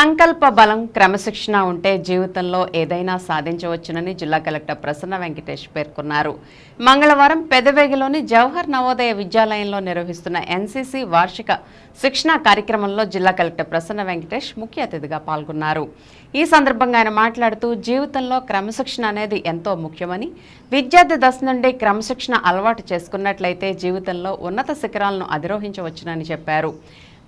సంకల్ప బలం క్రమశిక్షణ ఉంటే జీవితంలో ఏదైనా సాధించవచ్చునని జిల్లా కలెక్టర్ ప్రసన్న వెంకటేష్ పేర్కొన్నారు. మంగళవారం పెదవేగిలోని జవహర్ నవోదయ విద్యాలయంలో నిర్వహిస్తున్న ఎన్సీసీ వార్షిక శిక్షణా కార్యక్రమంలో జిల్లా కలెక్టర్ ప్రసన్న వెంకటేష్ ముఖ్య అతిథిగా పాల్గొన్నారు. ఈ సందర్భంగా ఆయన మాట్లాడుతూ జీవితంలో క్రమశిక్షణ అనేది ఎంతో ముఖ్యమని విద్యార్థి దశ నుండి క్రమశిక్షణ అలవాటు చేసుకున్నట్లయితే జీవితంలో ఉన్నత శిఖరాలను అధిరోహించవచ్చునని చెప్పారు.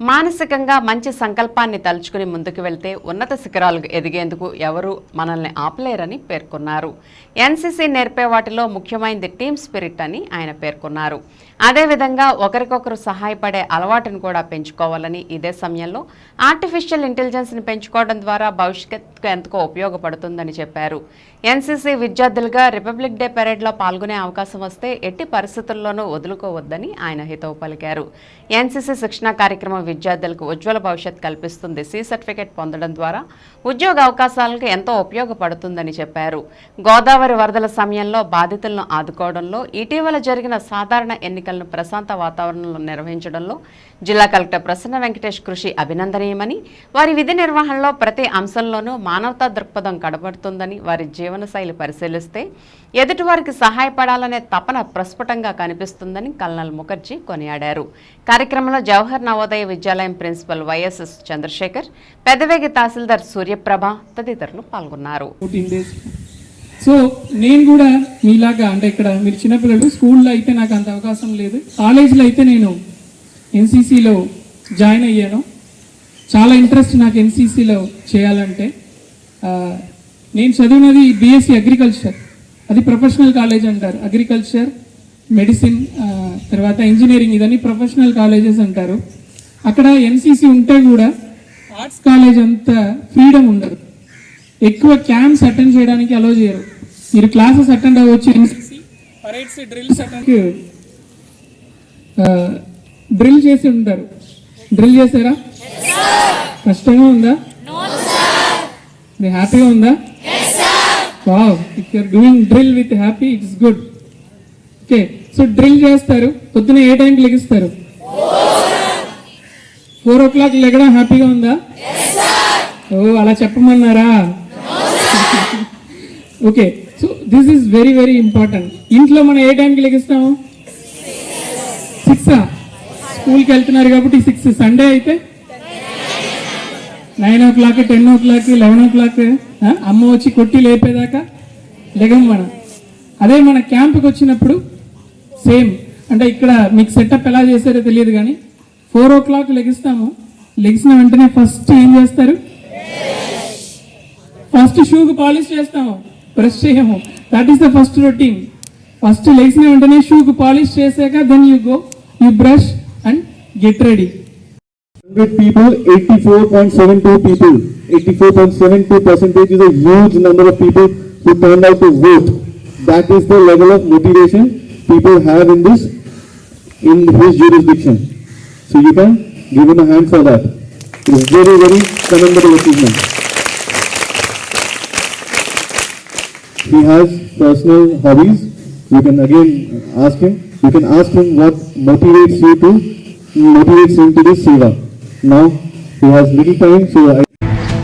మానసికంగా మంచి సంకల్పాన్ని తలుచుకుని ముందుకు వెళ్తే ఉన్నత శిఖరాలకు ఎదిగేందుకు ఎవరూ మనల్ని ఆపలేరని పేర్కొన్నారు. ఎన్సీసీ నేర్పే వాటిలో ముఖ్యమైనది టీమ్ స్పిరిట్ అని ఆయన పేర్కొన్నారు. అదేవిధంగా ఒకరికొకరు సహాయపడే అలవాటును కూడా పెంచుకోవాలని ఇదే సమయంలో ఆర్టిఫిషియల్ ఇంటెలిజెన్స్ని పెంచుకోవడం ద్వారా భవిష్యత్తుకు ఎంతకో ఉపయోగపడుతుందని చెప్పారు. ఎన్సీసీ విద్యార్థులుగా రిపబ్లిక్ డే పెరేడ్లో పాల్గొనే అవకాశం వస్తే ఎట్టి పరిస్థితుల్లోనూ వదులుకోవద్దని ఆయన హితవు పలికారు. ఎన్సీసీ శిక్షణ కార్యక్రమం విద్యార్థులకు ఉజ్వల భవిష్యత్ కల్పిస్తుంది. సి సర్టిఫికేట్ పొందడం ద్వారా ఉద్యోగ అవకాశాలకు ఎంతో ఉపయోగపడుతుందని చెప్పారు. గోదావరి వరదల సమయంలో బాధితులను ఆదుకోవడంలో ఇటీవల జరిగిన సాధారణ ఎన్నికలను ప్రశాంత వాతావరణంలో నిర్వహించడంలో జిల్లా కలెక్టర్ ప్రసన్న వెంకటేష్ కృషి అభినందనీయమని వారి విధి నిర్వహణలో ప్రతి అంశంలోనూ మానవతా దృక్పథం కడబడుతుందని వారి జీవనశైలి పరిశీలిస్తే ఎదుటివారికి సహాయపడాలనే తపన ప్రస్ఫుటంగా కనిపిస్తుందని కల్నల్ ముఖర్జీ కొనియాడారు. కార్యక్రమంలో Jawahar Navodaya Vidyalayam principal Y S S Chandrasekhar Pedavegi tahsildar Suryaprabha తదితరులు పాల్గొన్నారు. సో నేను కూడా మీలాగా అంటే ఇక్కడ మీరు చిన్నపిల్లలు స్కూల్లో అయితే నాకు అంత అవకాశం లేదు. కాలేజీలో అయితే నేను ఎన్సీసీలో జాయిన్ అయ్యాను. చాలా ఇంట్రెస్ట్ నాకు ఎన్సీసీలో చేయాలంటే. నేను చదివినది బీఎస్సీ అగ్రికల్చర్ అది ప్రొఫెషనల్ కాలేజ్ అంటారు. అగ్రికల్చర్ మెడిసిన్ తర్వాత ఇంజనీరింగ్ ఇదన్నీ ప్రొఫెషనల్ కాలేజెస్ అంటారు. అక్కడ ఎన్సీసీ ఉంటే కూడా ఆర్ట్స్ కాలేజ్ అంత ఫ్రీడమ్ ఉండదు. ఎక్కువ క్యాంప్స్ అటెండ్ చేయడానికి అలో చేయరు. మీరు క్లాసెస్ అటెండ్ అవ్వచ్చు NCC parades drills attend drill చేసి ఉంటారు. డ్రిల్ చేశారా? కష్టంగా ఉందా? మీ హ్యాపీగా ఉందా? Wow if you're doing drill with happy it's good okay so drill చేస్తారు. పొద్దున ఏ టైంకి లెగిస్తారు? ఫోర్ ఓ క్లాక్ లెగడం హ్యాపీగా ఉందా? ఓ అలా చెప్పమన్నారా? Okay. So this is very very important ఇంట్లో మనం ఏ టైంకి లెగిస్తాము? సిక్స్ స్కూల్కి వెళ్తున్నారు కాబట్టి సిక్స్ సండే అయితే? Nine o'clock ten o'clock eleven o'clock అమ్మ వచ్చి కొట్టి లేపేదాకా లెగం మనం. అదే మన క్యాంప్కి వచ్చినప్పుడు సేమ్ అంటే ఇక్కడ మీకు సెటప్ ఎలా చేశారో తెలియదు కానీ ఫోర్ ఓ క్లాక్ లెగిస్తాము. లెగిసిన వెంటనే ఫస్ట్ ఏం చేస్తారు? ఫస్ట్ షూకు పాలిష్ చేస్తాము. బ్రష్ చేయము. That is the first routine first లెగిసిన వెంటనే షూకు పాలిష్ చేశాక then you go you brush and get ready hundred people eighty four point seven two people eighty four point seven two percentage is huge number of people who turn out to vote that is the level of motivation people have in this in his jurisdiction So you can give him a hand for that. It is very, very commendable achievement. He has personal hobbies. You can again ask him. You can ask him what motivates you to motivates him to do seva. Now he has little time, so I